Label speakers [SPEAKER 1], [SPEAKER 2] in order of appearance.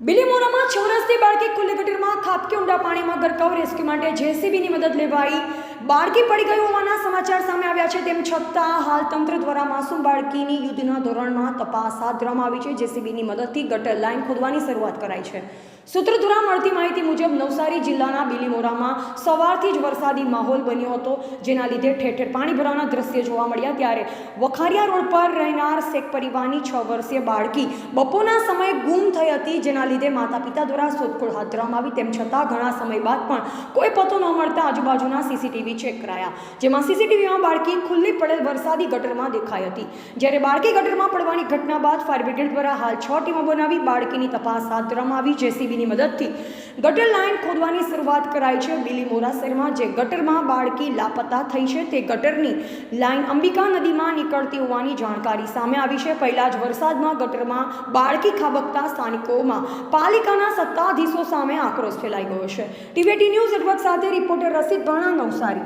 [SPEAKER 1] બિલીમોરામાં ચૌરસથી બાળકી ખુલ્લી ગટરમાં ખાપકી ઊંડા પાણીમાં ગરકાવ રેસ્ક્યુ માટે જેસીબીની મદદ લેવાઈ બાળકી પડી ગઈ હોવાના સમાચાર સામે આવ્યા છે. તેમ છતાં હાલ તંત્ર દ્વારા માસૂમ બાળકીની યુદ્ધના ધોરણમાં તપાસ હાથ ધરવામાં આવી છે. જેસીબીની મદદથી ગટર લાઇન ખોદવાની શરૂઆત કરાઈ છે. સૂત્રો દ્વારા મળતી માહિતી મુજબ નવસારી જિલ્લાના બિલીમોરામાં સવારથી જ વરસાદી માહોલ બન્યો હતો, જેના લીધે ઠેર ઠેર પાણી ભરાવાના દ્રશ્ય જોવા મળ્યા ત્યારે વખારિયા રોડ પર રહેનાર શેખ પરિવારની છ વર્ષીય બાળકી બપોરના સમયે ગુમ થઈ હતી, જેના લીધે માતા પિતા દ્વારા શોધખોળ હાથ ધરવામાં આવી. તેમ છતાં ઘણા સમય બાદ પણ કોઈ પતો ન મળતા આજુબાજુના સીસીટીવી ચેક કરાયા, જેમાં સીસીટીવીમાં બાળકી ખુલ્લી પડેલ વરસાદી ગટરમાં દેખાઈ હતી. જ્યારે બાળકી ગટરમાં પડવાની ઘટના બાદ ફાયર બ્રિગેડ દ્વારા હાલ છ ટીમો બનાવી બાળકીની તપાસ હાથ ધરવામાં આવી. જેસીબીની મદદથી ગટર લાઇન ખોદવાની શરૂઆત કરાઈ છે બિલીમોરા શહેરમાં, જે ગટરમાં બાળકી લાપતા થઈ છે. તે ગટરની લાઇન અંબિકા નદીમાં નીકળતી હોવાની જાણકારી સામે આવી છે. પહેલા જ વરસાદમાં ગટરમાં બાળકી ખાબકતા સ્થાનિકોમાં પાલિકાના સત્તાધીશો સામે આક્રોશ ફેલાઈ ગયો છે. ટીવીટી ન્યૂઝ નેટવર્ક સાથે રિપોર્ટર રસિદ ભાણા નવસારી.